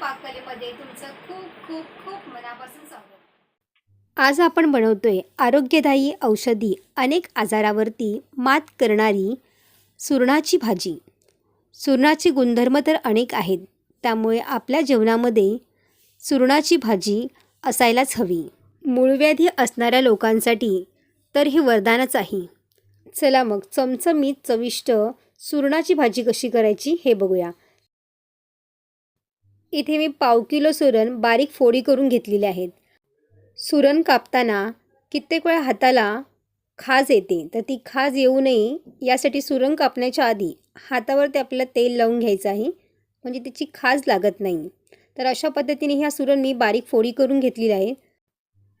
पाककलेमध्ये तुमचं खूप खूप खूप मनापासून स्वागत. आज आपण बनवतोय आरोग्यदायी औषधी अनेक आजारावरती मात करणारी सुरणाची भाजी. सुरणाचे गुणधर्म तर अनेक आहेत त्यामुळे आपल्या जेवणामध्ये सुरणाची भाजी असायलाच हवी. मूळव्याधी असणाऱ्या लोकांसाठी तर ही वरदानच आहे. चला मग चमचमीत चविष्ट सुरणाची भाजी कशी करायची हे बघूया. इथे मी पाव किलो सुरण बारीक फोडी करून घेतलेले आहेत. सुरण कापताना कित्येक वेळा हाताला खाज येते तर ती खाज येऊ नये यासाठी सुरण कापण्याच्या आधी हातावरती आपल्याला तेल लावून घ्यायचं आहे म्हणजे त्याची खाज लागत नाही. तर अशा पद्धतीने ह्या सुरण मी बारीक फोडी करून घेतलेली आहे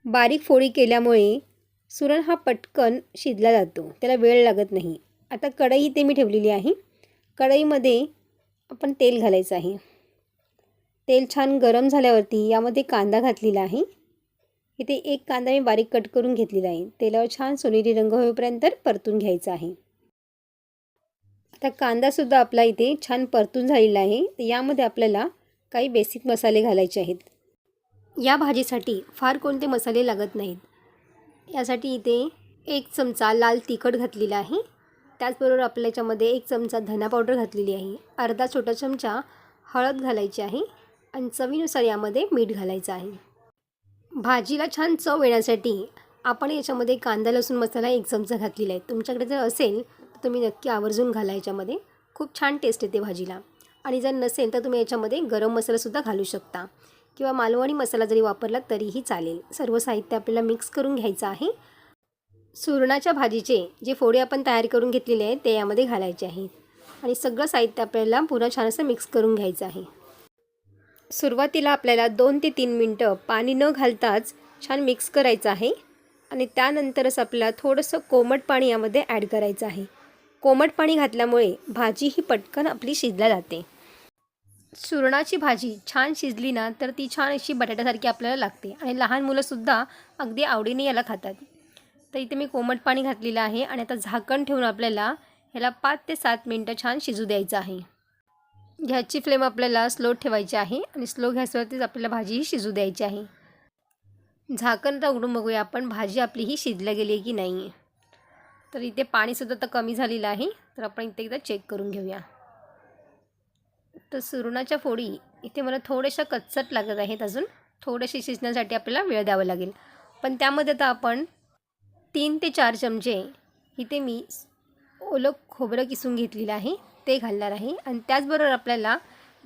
बारीक फोडी केल्यामुळे सुरण हा पटकन शिजला जातो त्याला वेळ लागत नाही. आता कढई ते मी ठेवलेली आहे. कढईमध्ये आपण तेल घालायचं आहे. तेल छान गरम झाल्यावरती यामध्ये कांदा घातलेला आहे. इथे एक कांदा मी बारीक कट करून घेतलेला आहे. तेलावर छान सोनेरी रंग होईपर्यंत परतून घ्यायचा आहे. आता कांदासुद्धा आपला इथे छान परतून झालेला आहे. यामध्ये आपल्याला काही बेसिक मसाले घालायचे आहेत. या भाजीसाठी फार कोणते मसाले लागत नाहीत. यासाठी इथे एक चमचा लाल तिखट घातलेला आहे. त्याचबरोबर आपल्या याच्यामध्ये एक चमचा धना पावडर घातलेली आहे. अर्धा छोटा चमचा हळद घालायची आहे. आणि चवीनुसार यामध्ये मीठ घालायचं आहे. भाजीला छान चव येण्यासाठी आपण याच्यामध्ये कांदा लसूण मसाला एक चमचा घातलेला आहे. तुमच्याकडे जर असेल तर तुम्ही नक्की आवर्जून घाला याच्यामध्ये. खूप छान टेस्ट येते भाजीला. आणि जर नसेल तर तुम्ही याच्यामध्ये गरम मसालासुद्धा घालू शकता. किंवा मालवणी मसाला जरी वापरला तरीही चालेल. सर्व साहित्य आपल्याला मिक्स करून घ्यायचं आहे. सुरणाच्या भाजीचे जे फोडे आपण तयार करून घेतलेले आहेत ते यामध्ये घालायचे आहेत. आणि सगळं साहित्य आपल्याला पुन्हा छान असं मिक्स करून घ्यायचं आहे. सुरुवातीला आपल्याला दोन ते तीन मिनटं पाणी न घालताच छान मिक्स करायचं आहे आणि त्यानंतरच आपल्याला थोडंसं कोमट पाणी यामध्ये ॲड करायचं आहे. कोमट पाणी घातल्यामुळे भाजी ही पटकन आपली शिजल्या जाते. सुरणाची भाजी छान शिजली ना तर ती छान अशी बटाट्यासारखी आपल्याला लागते आणि लहान मुलंसुद्धा अगदी आवडीने याला खातात. तर इथे मी कोमट पाणी घातलेलं आहे आणि आता झाकण ठेवून आपल्याला ह्याला पाच ते सात मिनटं छान शिजू द्यायचं आहे. गॅसची फ्लेम आपल्याला स्लो ठेवायची आहे आणि स्लो गॅसवरतीच आपल्याला भाजी ही शिजू द्यायची आहे. झाकण तर उघडून बघूया आपण भाजी आपली ही शिजल्या गेली आहे की नाही. आहे तर इथे पाणीसुद्धा तर कमी झालेलं आहे तर आपण इथे एकदा चेक करून घेऊया. तर सुरणाच्या फोडी इथे मला थोड्याशा कच्चट लागत आहेत अजून. थोडेसे शिजण्यासाठी आपल्याला वेळ द्यावा लागेल. पण त्यामध्ये आता आपण तीन ते चार चमचे इथे मी ओलं खोबरं किसून घेतलेलं आहे ते घालणार आहे. आणि त्याचबरोबर आपल्याला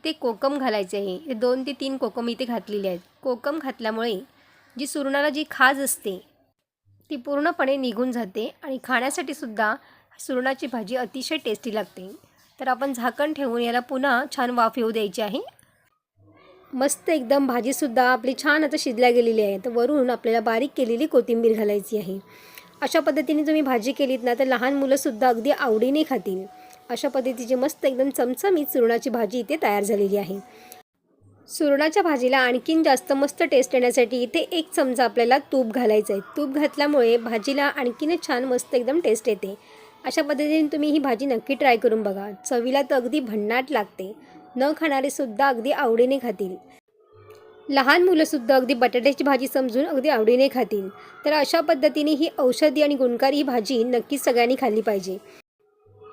ते कोकम घालायचे आहे. हे दोन ते तीन कोकम इथे घातलेले आहेत. कोकम घातल्यामुळे जी सुरणाला जी खाज असते ती पूर्णपणे निघून जाते आणि खाण्यासाठी सुद्धा सुरणाची भाजी अतिशय टेस्टी लागते. तर आपण झाकण ठेवून याला पुन्हा छान वाफ येऊ द्यायची आहे. मस्त एकदम भाजीसुद्धा आपली छान आता शिजल्या गेलेली आहे. तर वरून आपल्याला बारीक केलेली कोथिंबीर घालायची आहे. अशा पद्धतीने तुम्ही भाजी केलीत ना तर लहान मुलंसुद्धा अगदी आवडीने खातील. अशा पद्धतीची मस्त एकदम चमचमीत सुरणाची भाजी इथे तयार झालेली आहे. सुरणाच्या भाजीला आणखीन जास्त मस्त टेस्ट येण्यासाठी इथे एक चमचा आपल्याला तूप घालायचं आहे. तूप घातल्यामुळे भाजीला आणखीनच छान मस्त एकदम टेस्ट येते. अशा पद्धतीने तुम्ही ही भाजी नक्की ट्राय करून बघा. चवीला तर अगदी भन्नाट लागते. न खाणारेसुद्धा अगदी आवडीने खातील. लहान मुलंसुद्धा अगदी बटाट्याची भाजी समजून अगदी आवडीने खातील. तर अशा पद्धतीने ही औषधी आणि गुणकारी ही भाजी नक्कीच सगळ्यांनी खाल्ली पाहिजे.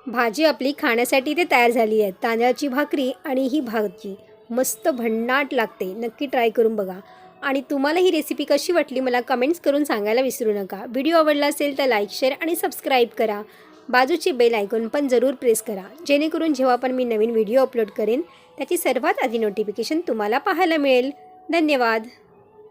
भाजी आपली खाण्यासाठी ते तयार झाली आहे तांदळाची भाकरी आणि ही भाजी मस्त भन्नाट लागते. नक्की ट्राय करून बघा. आणि तुम्हाला ही रेसिपी कशी वाटली मला कमेंट्स करून सांगायला विसरू नका. व्हिडिओ आवडला असेल तर लाईक शेअर आणि सबस्क्राईब करा. बाजूची बेल आयकॉन पण जरूर प्रेस करा. जेणेकरून जेव्हा पण मी नवीन व्हिडिओ अपलोड करेन त्याची सर्वात आधी नोटिफिकेशन तुम्हाला पाहायला मिळेल. धन्यवाद.